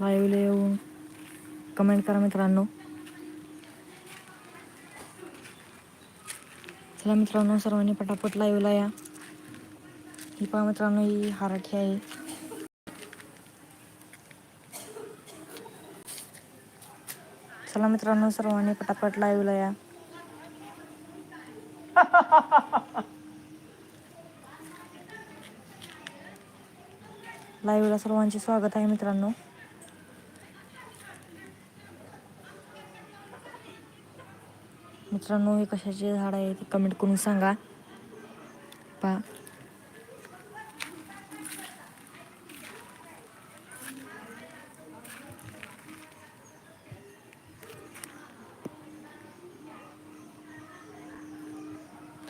लाईव्हला येऊन कमेंट करा मित्रांनो. चला मित्रांनो सर्वांनी पटापट लाईव्हला या. ही पहा मित्रांनो ही हाराठी आहे. चला मित्रांनो सर्वांनी पटापट लाईव्हला या. लाईव्हला सर्वांचे स्वागत आहे मित्रांनो. मित्रांनो हे कशाचे झाड आहे ते कमेंट करून सांगा. पा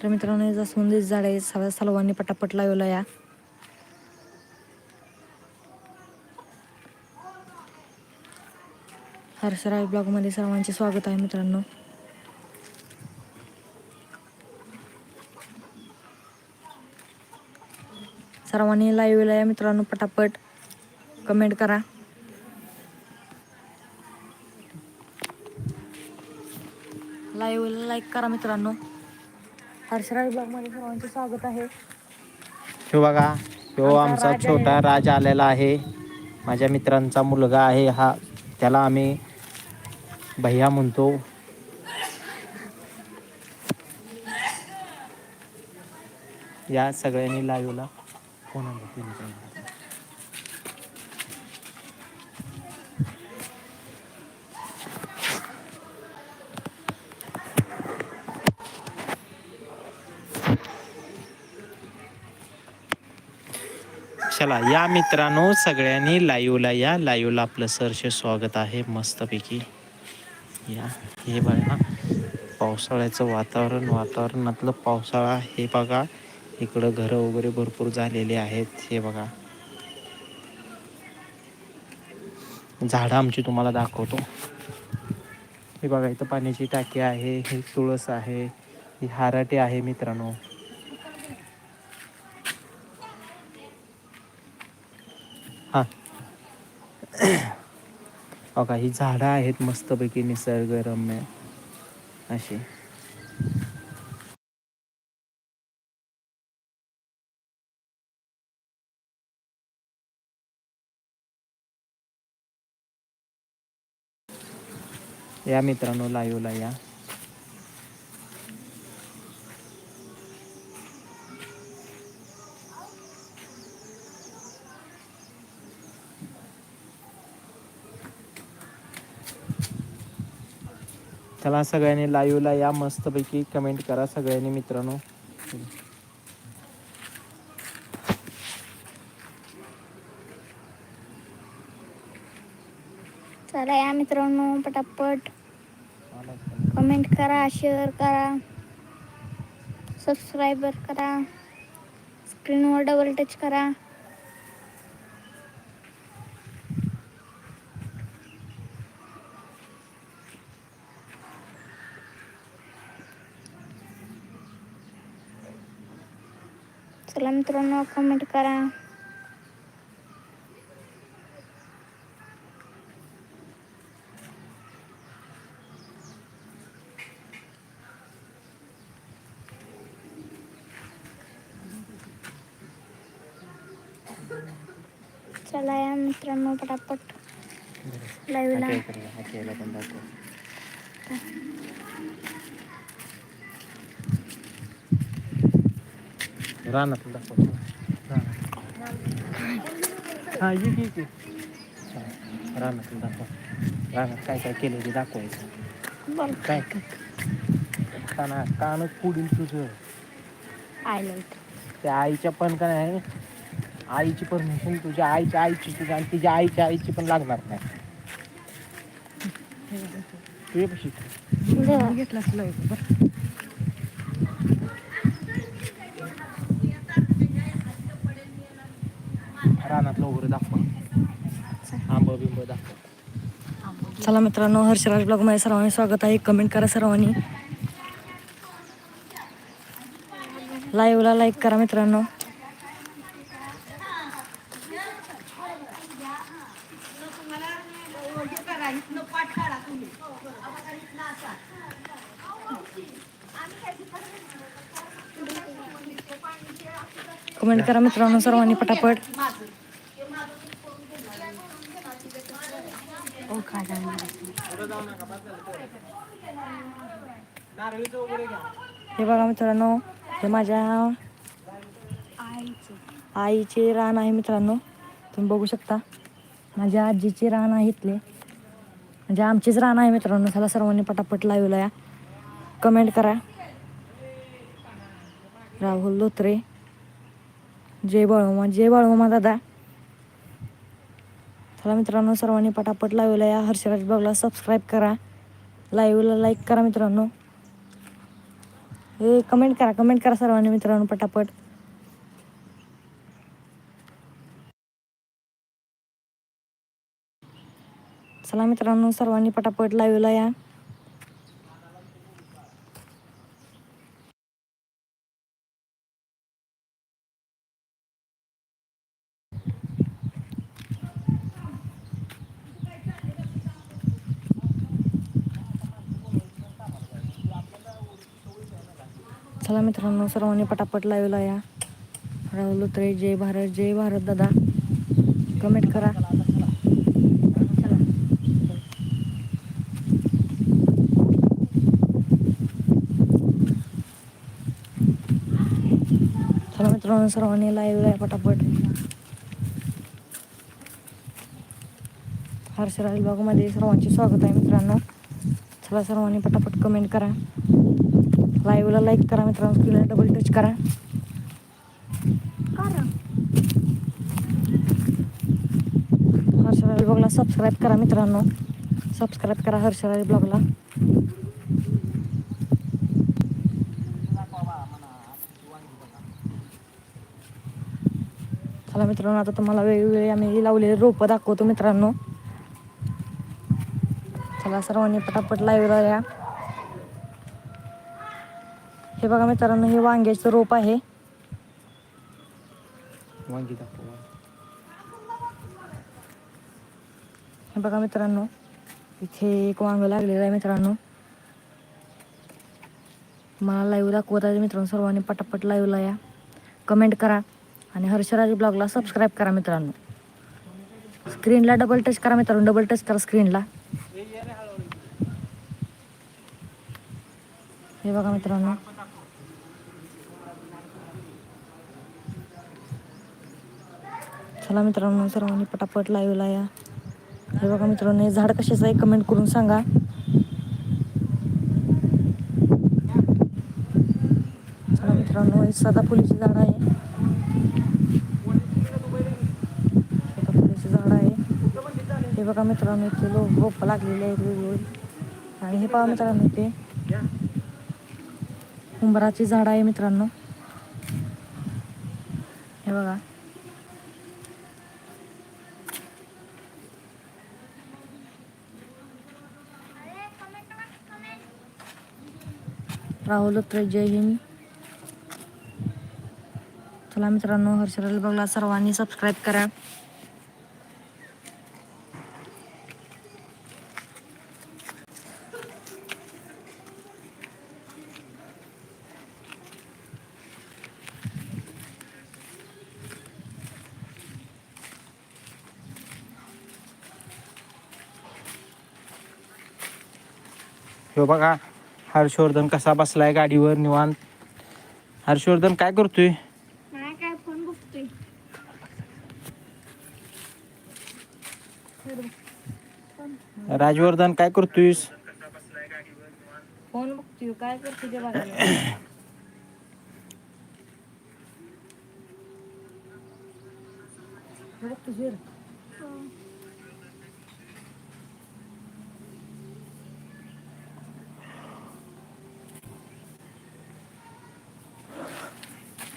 तर मित्रांनो हे जास्वंदीच झाड आहे. सगळ्या सर्वांनी पटापट लावला या हर्षराय ब्लॉगमध्ये सर्वांचे स्वागत आहे मित्रांनो. सर्वांनी लाईव्हला या मित्रांनो पटापट कमेंट करा. लाईव्हला लाईक करा मित्रांनो. हर्षराज ब्लॉगमध्ये सर्वांचे स्वागत आहे. हे बघा तो आमचा छोटा. राज आलेला आहे. माझ्या मित्रांचा मुलगा आहे हा. त्याला आम्ही भैया म्हणतो. या सगळ्यांनी लाईव्हला फोन आला चला या मित्रांनो सगळ्यांनी लाईव्हला या. लाईव्हला आपलं सरचे स्वागत आहे मस्तपैकी. या हे बघा. पावसाळ्याचं वातावरण वातावरणातलं पावसाळा हे बघा. इकडं घरं वगैरे भरपूर झालेले आहेत. हे बघा. झाडं आमची तुम्हाला दाखवतो. हे बघा इथं पाण्याची टाकी आहे हे तुळस आहे ही हाराटे आहे मित्रांनो. हा. बघा ही झाडं आहेत मस्तपैकी निसर्गरम्य. अशी. या मित्रांनो लाईव्हला या. चला सगळ्यांनी लाईव्हला या. मस्तपैकी कमेंट करा सगळ्यांनी मित्रांनो. चला या मित्रांनो पटापट. कमेंट करा शेअर करा सबस्क्रायबर करा स्क्रीनवर डबल टच करा. चला मित्रांनो कमेंट करा. चला या मित्रांनो पटापट. लाईव्हला. रानात दाखव रानात. हा ये की, की. रानात दाखव. रानात काय काय केलं ते दाखवायचं. काय? काना कानच पुढील तुझं. आय त्या आईच्या पण काय आहे आईची परमिशन तुझ्या आईच्या आईची तुझ्या आणि तिच्या आईच्या आईची पण लागणार नाही. तुझे कशी घेतला रानातलं वगैरे दाखवा. आंब बिंब दाखवा. चला मित्रांनो हर्षराज ब्लॉगमध्ये सर्वांनी स्वागत आहे. कमेंट करा सर्वांनी. लाईव्हला लाईक करा मित्रांनो. कमेंट करा मित्रांनो सर्वांनी पटापट. हे बघा मित्रांनो हे माझ्या आईचे रान आहे मित्रांनो. तुम्ही बघू शकता माझ्या आजीचे रान आहे इथले. म्हणजे आमचेच रान आहे मित्रांनो त्याला सर्वांनी पटापट लावला या. कमेंट करा. राहुल धोत्रे. जय बाळोमा जय बाळोमा दादा. चला मित्रांनो सर्वांनी पटापट लावलं या. हर्षराज ब्लॉगला सबस्क्राईब करा. लाईव्हला लाईक करा मित्रांनो. हे कमेंट करा कमेंट करा सर्वांनी मित्रांनो पटापट. चला मित्रांनो सर्वांनी पटापट लाईव्हला या. चला मित्रांनो सर्वांनी पटापट लावला या. राहुल उतरे जय भारत जय भारत दादा. कमेंट करा. चला. मित्रांनो सर्वांनी लाईव्ह या पटापट. हर्षराज ब्लॉगमध्ये सर्वांचे स्वागत आहे मित्रांनो. चला सर्वांनी पटापट कमेंट करा. लाईव्हला लाईक करा मित्रांनो स्क्रीनला डबल टच करा. हर्षराज ब्लॉगला सबस्क्राईब करा मित्रांनो. सबस्क्राईब करा हर्षराज ब्लॉगला. चला मित्रांनो आता तुम्हाला वेगवेगळे आम्ही लावलेले रोपं दाखवतो मित्रांनो. चला सर्वांनी पटापट लाईव्हला या. हे बघा मित्रांनो हे वांग्याचं रोप आहे. वांगी हे बघा मित्रांनो इथे एक वांग लागलेलं आहे मित्रांनो. मला लाईव्ह दाखवत आहे मित्रांनो सर्वांनी पटापट लाईव्हला या. कमेंट करा आणि हर्षराज ब्लॉगला सबस्क्राईब करा मित्रांनो. स्क्रीनला डबल टच करा मित्रांनो डबल टच करा स्क्रीनला हे बघा मित्रांनो. चला मित्रांनो सर्वांनी पटापट लाईव्हला या. हे बघा मित्रांनो हे झाड कशाचं आहे कमेंट करून सांगा. चला मित्रांनो हे सदाफुलीचे झाड आहे. सदाफुलीचे झाड आहे. हे बघा मित्रांनो इथे लो रोपं लागलेले आहेत वेगवेगळे. आणि हे पहा मित्रांनो इथे. उंबराची झाड आहे मित्रांनो. हे बघा. राहुल उत्रे जय हिंद. चला मित्रांनो हर्षराज बघला. सर्वांनी सबस्क्राईब करा. हे बघा हर्षवर्धन कसा बसलाय गाडीवर निवांत. हर्षवर्धन काय करतोय? नाही काय फोन बघतोय. राजवर्धन काय करतोयस? फोन बघतोय काय करते ते बघायला. हे बघ तुझी